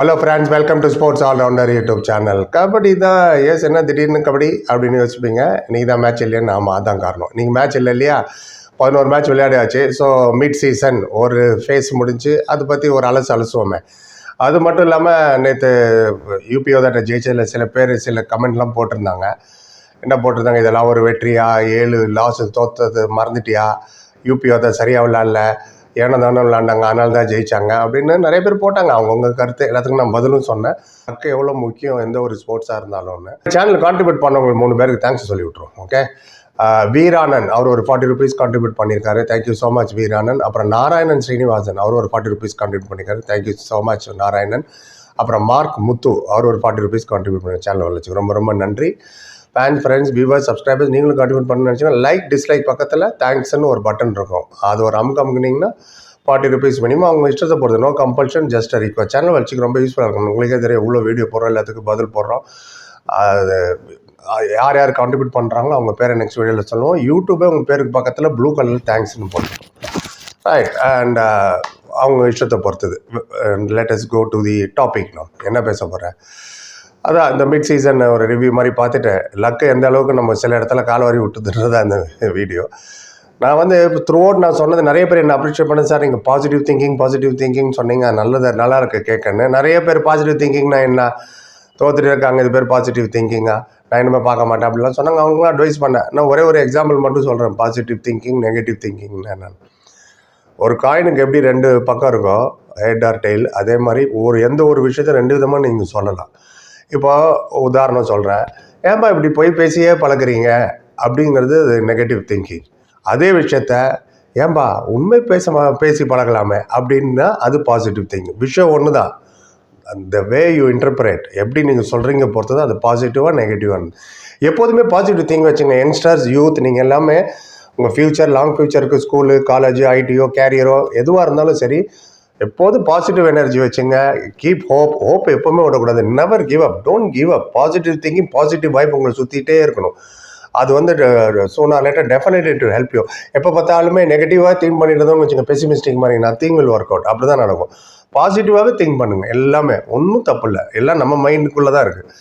Hello friends welcome to sports all rounder YouTube channel kabaddi தான் ஏஸ் என்ன திடீர்னு கபடி அப்படின்னு யோசிப்பீங்க. இன்றைக்கி தான் மேட்ச் இல்லைன்னு ஆமாம் அதான் காரணம். நீங்கள் மேட்ச் இல்லை இல்லையா? பதினோரு மேட்ச் விளையாடியாச்சு. ஸோ மிட் சீசன் ஒரு ஃபேஸ் முடிஞ்சு அதை பற்றி ஒரு அலசு அலசுவோமே. அது மட்டும் இல்லாமல் நேற்று யூபிஓதாட்ட ஜெயிச்சதில் சில பேர் சில கமெண்ட்லாம் போட்டிருந்தாங்க. என்ன போட்டிருந்தாங்க? இதெல்லாம் ஒரு வெற்றியா? ஏழு லாஸு தோத்தது மறந்துட்டியா? யூபிஓ சரியாக விளாட்ல ஏன்னா தானே விளாண்டாங்க அதனால தான் ஜெயிச்சாங்க அப்படின்னு நிறைய பேர் போட்டாங்க. அவங்கவுங்க கருத்து எல்லாத்துக்கும் நான் பதிலும் சொன்னேன். அக்கா எவ்வளோ முக்கியம் எந்த ஒரு ஸ்போர்ட்ஸாக இருந்தாலும்னு. சேனல் கான்ட்ரிபியூட் பண்ணவங்க மூணு பேருக்கு தேங்க்ஸ் சொல்லி விட்ருவோம் ஓகே வீரானன் அவர் ஒரு ஃபார்ட்டி ருபீஸ் கான்ட்ரிபியூட் பண்ணியிருக்காரு. Thank you so much Veeranan அப்புறம் நாராயணன் ஸ்ரீனிவாசன் அவர் ஒரு ஃபார்ட்டி ருபீஸ் கான்ட்ரிபியூட் பண்ணியிருக்காரு. Thank you so much Narayanan. அப்புறம் மார்க் முத்து அவர் ஒரு ஃபார்ட்டி ருபீஸ் கான்ட்ரிபியூட் பண்ணி சேனல் வச்சு ரொம்ப ரொம்ப நன்றி. ஃபேன் ஃப்ரெண்ட்ஸ் வியூவர்ஸ் சப்ஸ்கிரைபர்ஸ் நீங்களும் கான்ட்ரிபியூட் பண்ணணும்னு நினச்சிங்கன்னா லைக் டிஸ்லைக் பக்கத்தில் தேங்க்ஸ்னு ஒரு பட்டன் இருக்கும். அது ஒரு அமுக்கு அமுக்குனிங்கன்னா ஃபார்ட்டி ருபீஸ் மினிமம் அவங்க இஷ்டத்தை போடுறது no compulsion just request channel வச்சுக்க ரொம்ப யூஸ்ஃபுல்லாக இருக்கும். உங்களுக்கே தெரியும் எவ்வளோ வீடியோ போடுறோம் எல்லாத்துக்கும் பதில் போடுறோம். அது யார் யார் கான்ட்ரிபியூட் பண்ணுறாங்களோ அவங்க பேரை நெக்ஸ்ட் வீடியோவில் சொல்லுவோம். யூடியூபே உங்கள் பேருக்கு பக்கத்தில் ப்ளூ கலர் தேங்க்ஸ்னு போடுறோம் ரைட் அண்ட் அவங்க இஷ்டத்தை பொறுத்தது. Latest go to the topic நான் என்ன பேச போகிறேன் அதான் இந்த மிட் சீசன் ஒரு ரிவ்யூ மாதிரி பார்த்துட்டேன் லக்கு எந்த அளவுக்கு நம்ம சில இடத்துல கால் வாரி விட்டுதுன்றதா அந்த வீடியோ நான் வந்து த்ரூ அவுட் நான் சொன்னது நிறைய பேர் என்ன அப்ரிஷியேட் பண்ண சார் நீங்கள் பாசிட்டிவ் திங்கிங் பாசிட்டிவ் திங்கிங் சொன்னீங்க. நல்லது நல்லா இருக்குது கேட்கன்னு நிறைய பேர் பாசிட்டிவ் திங்கிங்னா என்ன? தோத்துட்டு இருக்காங்க இது பேர் பாசிட்டிவ் திங்கிங்கா நான் இனிமேல் பார்க்க மாட்டேன் அப்படிலாம் சொன்னாங்க. அவங்களும் அட்வைஸ் பண்ணேன். நான் ஒரே ஒரு எக்ஸாம்பிள் மட்டும் சொல்கிறேன் பாசிட்டிவ் திங்கிங் நெகட்டிவ் திங்கிங்னா நான். ஒரு காயினுக்கு எப்படி ரெண்டு பக்கம் இருக்கோ ஹெட் ஆர் டெய்ல் அதே மாதிரி ஒரு எந்த ஒரு விஷயத்த ரெண்டு விதமாக நீங்கள் சொல்லலாம். இப்போ உதாரணம் சொல்கிறேன் ஏன்பா இப்படி போய் பேசியே பழகுறீங்க? அப்படிங்கிறது நெகட்டிவ் திங்கிங் அதே விஷயத்த ஏன்பா உண்மை பேச பேசி பழகலாமே அப்படின்னா அது பாசிட்டிவ் திங்கிங் விஷயம் ஒன்று தான் அந்த வே யூ இன்டர்பிரேட் எப்படி நீங்கள் சொல்கிறீங்க பொறுத்தது அது பாசிட்டிவாக நெகட்டிவாக எப்போதுமே பாசிட்டிவ் திங்க் வச்சுங்க. யங்ஸ்டர்ஸ் யூத் நீங்கள் எல்லாமே உங்கள் ஃப்யூச்சர் லாங் ஃப்யூச்சருக்கு ஸ்கூலு காலேஜ் ஐடியோ கேரியரோ எதுவாக இருந்தாலும் சரி எப்போதும் பாசிட்டிவ் எனர்ஜி வச்சுங்க. கீப் ஹோப் ஹோப் எப்போவுமே விடக்கூடாது. Never give up don't give up positive thinking positive vibe உங்களை சுற்றிட்டே இருக்கணும். அது வந்து sooner later definitely to help you எப்போ பார்த்தாலுமே நெகட்டிவாக திங்க் பண்ணிட்டு இருந்தோம்னு வச்சுங்க. பெசிமிஸ்டிக் மாதிரி நத்திங் வில் ஒர்க் அவுட் அப்படி தான் நடக்கும் பாசிட்டிவாகவே திங்க் பண்ணுங்கள் எல்லாமே. ஒன்றும் தப்பு இல்லை. எல்லாம் நம்ம மைண்டுக்குள்ளே தான் இருக்குது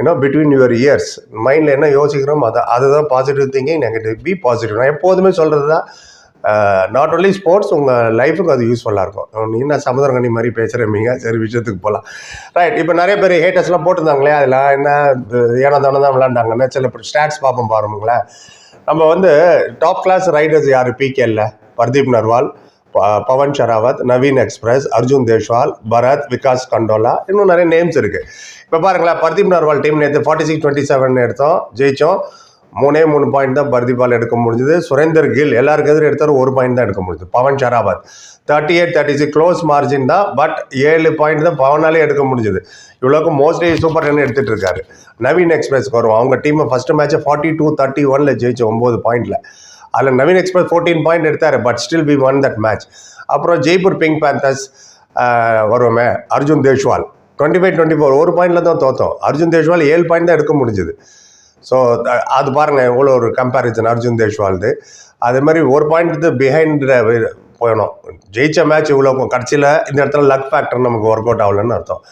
ஏன்னா பிட்வீன் யுவர் இயர்ஸ் மைண்டில் என்ன யோசிக்கிறோமோ அதை அதுதான் positive thinking negative be positive நான் எப்போதுமே சொல்கிறது தான் நாட் ஓன்லி ஸ்போர்ட்ஸ் உங்கள் லைஃபுக்கு அது யூஸ்ஃபுல்லாக இருக்கும். நீ என்ன கண்ணி மாதிரி பேசுகிறீங்க சரி விஷயத்துக்கு போகலாம் ரைட் இப்போ நிறைய பேர் ஹேட்டர்ஸ்லாம் போட்டிருந்தாங்களே அதெல்லாம் என்ன ஏனோ தானே தான் விளாண்டாங்கன்னா சில ஸ்டாட்ஸ் பார்ப்போம் பாருங்களேன். நம்ம வந்து டாப் கிளாஸ் ரைடர்ஸ் யார்? பிகேல பர்தீப் நர்வால் ப- பவன் ஷராவத் நவீன் எக்ஸ்பிரஸ் அர்ஜுன் தேஷ்வால் பரத் விகாஸ் கண்டோலா இன்னும் நிறைய நேம்ஸ் இருக்குது இப்போ பாருங்களேன் பர்தீப் நர்வால் டீம் நேற்று ஃபார்ட்டி சிக்ஸ் டுவெண்ட்டி செவன் எடுத்தோம் ஜெயிச்சோம். மூணே மூணு பாயிண்ட் தான் பர்தீபால் எடுக்க முடிஞ்சது. சுரேந்தர் கில் எல்லாருக்கு எதிரும் எடுத்தார் ஒரு பாயிண்ட் தான் எடுக்க முடிஞ்சது. Pawan Sehrawat thirty eight thirty six close margin தான் பட் ஏழு பாயிண்ட் தான் பவனாலே எடுக்க முடிஞ்சது. இவ்வளோக்கு மோஸ்ட்லி சூப்பர் ரன் எடுத்துகிட்டு இருக்காரு. நவீன் எக்ஸ்பிரஸ்க்கு வரும் அவங்க டீமை ஃபஸ்ட்டு மேட்ச்சை ஃபார்ட்டி டூ தேர்ட்டி ஒனில் ஜெயிச்ச ஒம்பது பாயிண்டில் அதில் நவீன் எக்ஸ்பிரஸ் ஃபோர்டீன் பாயிண்ட் எடுத்தார் but still we won that match அப்புறம் Jaipur pink panthers வருவோமே Arjun Deshwal. Twenty five twenty four ஒரு பாயிண்டில் தான் தோத்தோம். அர்ஜுன் தேஷ்வால் ஏழு பாயிண்ட் தான் எடுக்க முடிஞ்சுது. ஸோ அது பாருங்கள் எவ்வளோ ஒரு கம்பேரிசன் அர்ஜுன் தேஷ்வால்து. அதே மாதிரி ஒரு பாயிண்ட் பிஹைண்ட் போயணும் ஜெயிச்ச மேட்ச் இவ்வளோ கடைசியில் இந்த இடத்துல லக் ஃபேக்டர் நமக்கு ஒர்க் அவுட் ஆகலன்னு அர்த்தம்.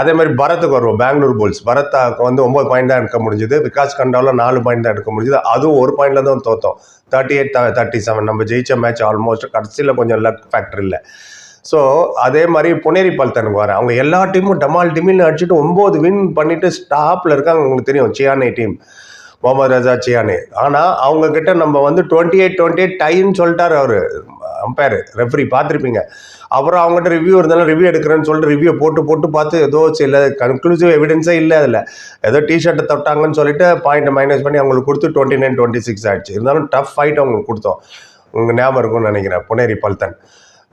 அதே மாதிரி பரத்துக்கு வருவோம் பெங்களூர் புல்ஸ் பரத்தாக்கு வந்து ஒம்பது பாயிண்ட் தான் எடுக்க முடிஞ்சுது. விகாஸ் கண்டாவில் நாலு பாயிண்ட் தான் எடுக்க முடிஞ்சுது. அதுவும் ஒரு பாயிண்டில் தான் தோத்தோம். தேர்ட்டி எயிட் தேர்ட்டி செவன் நம்ம ஜெயிச்ச மேட்ச் ஆல்மோஸ்ட் கடைசியில் கொஞ்சம் லக் ஃபேக்டர் இல்லை. ஸோ அதே மாதிரி புனேரி பல்தனுக்கு வரேன் அவங்க எல்லா டீமும் டமால் டீமில் அடிச்சுட்டு ஒம்பது வின் பண்ணிட்டு ஸ்டாப்பில் இருக்காங்க உங்களுக்கு தெரியும் சியானே டீம் முகமது ரஜா சியானே. ஆனால் அவங்கக்கிட்ட நம்ம வந்து டுவெண்ட்டி எயிட் டுவெண்ட்டி எயிட் டைன்னு சொல்லிட்டார் அவர். அம்பையர் ரெஃப்ரி பார்த்துருப்பீங்க. அப்புறம் அவங்ககிட்ட ரிவ்யூ இருந்தாலும் ரிவ்யூ எடுக்கிறேன்னு சொல்லிட்டு ரிவ்யூ போட்டு போட்டு பார்த்து ஏதோ சில கன்க்ளூசிவ் எவிடன்ஸே இல்லை அதில். ஏதோ டிஷர்ட்டை தொட்டாங்கன்னு சொல்லிட்டு பாயிண்ட் மைனஸ் பண்ணி அவங்களுக்கு கொடுத்து டுவெண்ட்டி நைன் டுவெண்ட்டி சிக்ஸ் ஆயிடுச்சு. இருந்தாலும் டஃப் ஃபைட் அவங்களுக்கு கொடுத்தோம். உங்கள் ஞாபகம் இருக்கும்னு நினைக்கிறேன் புனேரி பல்தன்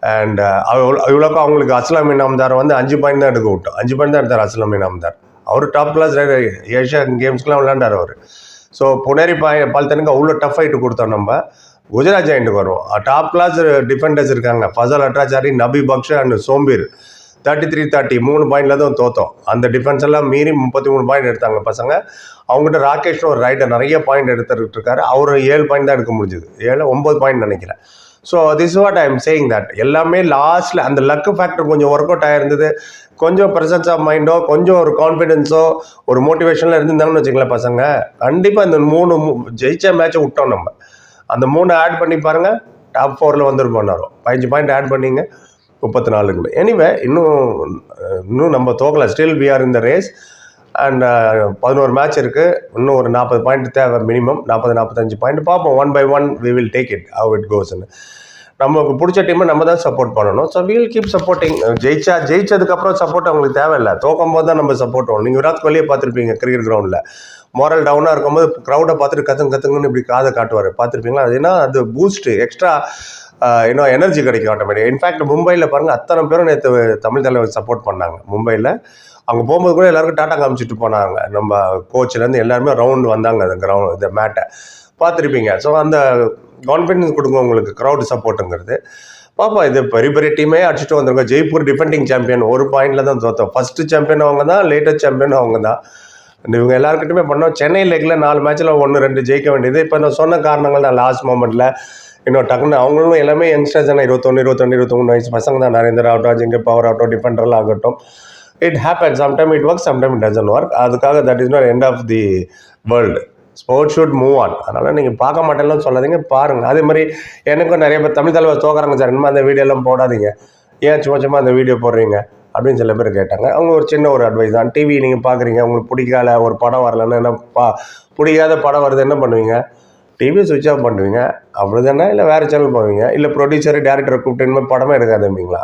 Uh, அண்ட் இவ்வளோக்கும் அவங்களுக்கு அஸ்லாம் இனாம்தார் வந்து அஞ்சு பாயிண்ட் தான் எடுக்க விட்டோம். அஞ்சு பாயிண்ட் தான் எடுத்தார் அஸ்லாம் இனாம்தார் அவர் டாப் கிளாஸ் ஏஷியன் கேம்ஸ்க்குலாம் விளையாண்டார் அவர். ஸோ புனேரி பாய் பல்தனுக்கு அவ்வளோ டஃப் ஃபைட்டு கொடுத்தோம் நம்ம. குஜராத் ஜெயிண்ட்டுக்கு வருவோம். டாப் கிளாஸ் டிஃபெண்டர்ஸ் இருக்காங்க. Fazel Atrachali Nabibakhsh and Sombir thirty three thirty மூணு பாயிண்டில் தான் தோத்தோம். அந்த டிஃபென்ஸ் எல்லாம் மீறி முப்பத்தி மூணு பாயிண்ட் எடுத்தாங்க பசங்க. அவங்ககிட்ட ராகேஷ்னு ஒரு ரைடர் நிறைய பாயிண்ட் எடுத்துகிட்டு இருக்காரு. அவர் ஏழு பாயிண்ட் தான் எடுக்க முடிஞ்சுது. ஏழு ஒம்பது பாயிண்ட் நினைக்கிறேன். So this what I am saying that எல்லாமே லாஸ்ட்டில் அந்த லக்கு ஃபேக்டர் கொஞ்சம் ஒர்க் அவுட் ஆயிருந்தது. கொஞ்சம் ப்ரெசன்ஸ் ஆஃப் மைண்டோ கொஞ்சம் ஒரு கான்ஃபிடென்ஸோ ஒரு மோட்டிவேஷனில் இருந்திருந்தாங்கன்னு வச்சுங்களேன் பசங்க. கண்டிப்பாக இந்த மூணு மு- ஜெயிச்ச மேட்சை விட்டோம் நம்ம. அந்த மூணு ஆட் பண்ணி பாருங்கள் டாப் ஃபோரில் வந்துருப்போம் நேரம் பதினஞ்சு பாயிண்ட் ஆட் பண்ணிங்க முப்பத்தி நாலுக்கு எனிவே இன்னும் இன்னும் நம்ம தோக்கலை. ஸ்டில் வி ஆர் இந்த ரேஸ் அண்ட் uh, பதினோரு மேட்ச் இருக்குது இன்னும் ஒரு நாற்பது பாயிண்ட் தேவை மினிமம் நாற்பது நாற்பத்தஞ்சு பாயிண்ட் பார்ப்போம். One by one we will take it how it கோஸ்ன்னு நமக்கு பிடிச்ச டீமை நம்ம தான் சப்போர்ட் பண்ணணும். ஸோ வீல் கீப் சப்போர்ட்டிங் ஜெயிச்சா ஜெயிச்சதுக்கப்புறம் சப்போர்ட் அவங்களுக்கு தேவையில்லை. தோக்கும் போது தான் நம்ம சப்போர்ட் பண்ணணும். நீங்கள் விராட் கோலியை பார்த்துருப்பீங்க கிரிக்கெட் கிரவுண்டில் மோரல் டவுனாக இருக்கும்போது க்ரௌடை பார்த்துட்டு கத்துங்க கத்துங்கன்னு இப்படி காதை காட்டுவார். பார்த்துருப்பீங்களா? அது ஏன்னா அது பூஸ்ட்டு எக்ஸ்ட்ரா இன்னும் எனர்ஜி கிடைக்கும் ஆட்டோமேட்டிக் இன்ஃபேக்ட் மும்பையில் பாருங்கள் அத்தனை பேரும் நேற்று தமிழ் தலைவர் சப்போர்ட் பண்ணாங்க. மும்பையில் அங்கே போகும்போது கூட எல்லாருக்கும் டாட்டா காமிச்சிட்டு போனாங்க. நம்ம கோச்சிலேருந்து எல்லாருமே ரவுண்டு வந்தாங்க அந்த கிரவுண்ட் இந்த மேட்டை பார்த்துருப்பீங்க. ஸோ அந்த கான்ஃபிடன்ஸ் கொடுங்க உங்களுக்கு க்ரௌட் சப்போர்ட்டுங்கிறது பாப்பா இது பெரிய பெரிய டீமே அடிச்சுட்டு வந்துருங்க ஜெய்ப்பூர் டிஃபெண்டிங் சாம்பியன் ஒரு பாயிண்டில் தான் தோத்தோம். ஃபஸ்ட்டு சாம்பியன் அவங்க தான் லேட்டஸ்ட் சாம்பியன் அவங்க தான். இவங்க எல்லாருக்கிட்டுமே பண்ணோம். சென்னை லெக்கில் நாலு மேட்ச்சில் ஒன்று ரெண்டு ஜெயிக்க வேண்டியது. இப்போ நான் சொன்ன காரணங்கள் தான் லாஸ்ட் மூமெண்ட்டில் இன்னும் டக்குன்னு அவங்களும் எல்லாமே யங்ஸ்டர்ஸ் தானே இருபத்தொன்று இருபத்தொன்று இருபத்தொன்று வயசு பசங்க தான். நரேந்தர் ஆகட்டும் அஜிங்க பவர் ஆகட்டும் டிஃபெண்டர்லாம் ஆகட்டும். It happen sometime it work sometime it doesn't work அதுக்காக that is not end of the world sports should move on அதனால் நீங்கள் பார்க்க மாட்டேன்னு சொல்லாதீங்க பாருங்கள் அதே மாதிரி எனக்கும் நிறைய பேர் தமிழ் தலைவர் தோக்குறாங்க சார். இனிமேல் அந்த வீடியோலாம் போடாதீங்க. ஏன் சும்மா சும்மா அந்த வீடியோ போடுறீங்க? அப்படின்னு சில பேர் கேட்டாங்க. அவங்க ஒரு சின்ன ஒரு அட்வைஸ் தான். டிவி நீங்கள் பார்க்குறீங்க உங்களுக்கு பிடிக்காத ஒரு படம் வரலன்னா என்ன பா பிடிக்காத படம் வருது என்ன பண்ணுவீங்க? டிவியை சுவிட்ச் ஆஃப் பண்ணுவீங்க. அப்படிதானே? இல்லை வேறு சேனல் போவீங்க இல்லை ப்ரொடியூசர் டேரக்டரை கூப்பிட்டு இனிமேல் படமே எடுக்காதீங்களா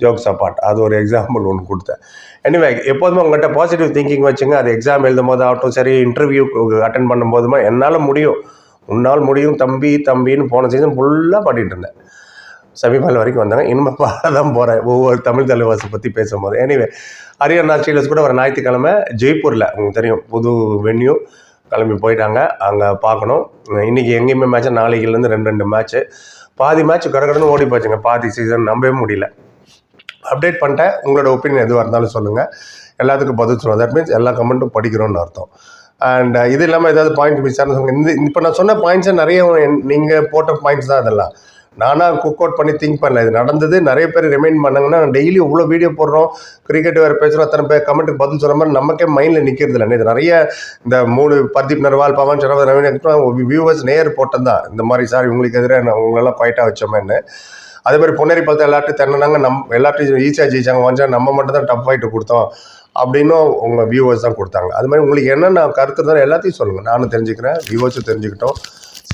ஜோக்ஸ் அப்பார்ட் அது ஒரு எக்ஸாம்பிள் ஒன்று கொடுத்தேன். எனிவே எப்போதுமே உங்கள்கிட்ட பாசிட்டிவ் திங்கிங் வச்சுங்க. அது எக்ஸாம் எழுதும் போது ஆகட்டும் சரி இன்டர்வியூ அட்டன் பண்ணும்போதுமா என்னால் முடியும். உன்னால் முடியும் தம்பி தம்பின்னு போன சீசன் ஃபுல்லாக பாடிட்டு இருந்தேன். செமிஃபைனல் வரைக்கும் வந்தாங்க இனிமேல் பாட தான் போகிறேன் ஒவ்வொரு தமிழ் தலைவாசை பற்றி பேசும்போது. எனிவே ஹரியானா ஸ்டீலர்ஸ் கூட ஒரு ஞாயிற்றுக்கிழமை ஜெய்ப்பூரில் உங்களுக்கு தெரியும் புது வென்யூ கிளம்பி போயிட்டாங்க. அங்கே பார்க்கணும். இன்றைக்கி எங்கேயுமே மேட்ச்சு நாளைக்குலேருந்து ரெண்டு ரெண்டு மேட்ச்சு பாதி மேட்ச் கடற்கடன்னு ஓடி போச்சுங்க. பாதி சீசன் நம்பவே முடியல. அப்டேட் பண்ணிட்டேன். உங்களோட ஒப்பீனியன் எதுவாக இருந்தாலும் சொல்லுங்கள் எல்லாத்துக்கும் பதில் சொல்லுவோம் தட் மீன்ஸ் எல்லா கமெண்ட்டும் படிக்கிறோம்னு அர்த்தம். அண்ட் இது இல்லாமல் ஏதாவது பாயிண்ட் மிஸ் ஆனால் சொல்லுங்கள் இந்த இப்போ நான் சொன்ன பாயிண்ட்ஸை நிறைய நீங்கள் போட்ட பாயிண்ட்ஸ் தான் அதெல்லாம் நானாக குக் அவுட் பண்ணி திங்க் பண்ணல இது நடந்தது நிறைய பேர் ரிமைண்ட் பண்ணாங்கன்னா டெய்லி இவ்வளோ வீடியோ போடுறோம் கிரிக்கெட் வேறு பேசுகிறோம் அத்தனை பேர் கமெண்ட்டுக்கு பதில் சொல்கிற மாதிரி நமக்கே மைண்டில் நிற்கிறது இல்லை. இது நிறைய இந்த மூணு பர்தீப் நர்வால் பவன் சரவத் ரவீன் வியூவர்ஸ் நேர் போட்டது தான். இந்த மாதிரி சார் இவங்களுக்கு எதிராக நான் உங்களெல்லாம் ஃபைட்டாக வச்சோமேன்னு. அதே மாதிரி பொன்னேரி பார்த்து எல்லாத்தையும் திறனாங்க நம் எல்லாத்தையும் ஈஸியாக ஜெயிச்சாங்க வந்தா நம்ம மட்டும் தான் டஃப் ஃபைட்டு கொடுத்தோம் அப்படின்னும் உங்கள் வியூவர்ஸ் தான் கொடுத்தாங்க. அது மாதிரி உங்களுக்கு என்னென்ன கருத்து இருந்தாலும் எல்லாத்தையும் சொல்லுங்கள் நானும் தெரிஞ்சுக்கிறேன் வியூவர்ஸும் தெரிஞ்சுக்கிட்டோம்.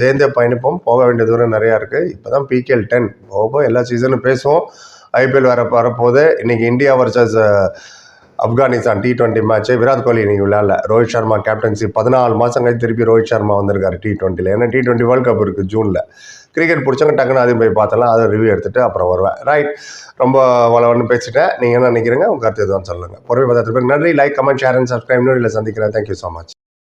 சேர்ந்தே பயணிப்போம். போக வேண்டிய தூரம் நிறையா இருக்குது இப்போ தான் பிகேஎல் டென் போக எல்லா சீசனும் பேசுவோம். ஐபிஎல் வர வரப்போது இன்றைக்கி India versus Afghanistan T twenty match Virat Kohli இன்னைக்கு விளையாடல. ரோஹித் சர்மா கேப்டன்சி பதினாலு மாதம் கழிச்சு திருப்பி ரோஹித் சர்மா வந்திருக்காரு டி டுவெண்ட்டியில் ஏன்னா டி டுவெண்ட்டி வேர்ல்ட் கப் இருக்குது ஜூனில் கிரிக்கெட் பிடிச்சவங்க டக்குன்னு அதையும் போய் பார்த்தலாம் அதை ரிவ்யூ எடுத்துகிட்டு அப்புறம் வருவேன். ரைட் ரொம்ப வளவன்னு பேசிட்டேன். நீங்கள் என்ன நினைக்கிறீங்க? உங்கள் கருத்து எதுவும் சொல்லுங்கள் பொறுமை பார்த்துட்டு நன்றி. Like comment share and subscribe இல்லை சந்திக்கிறேன். Thank you so much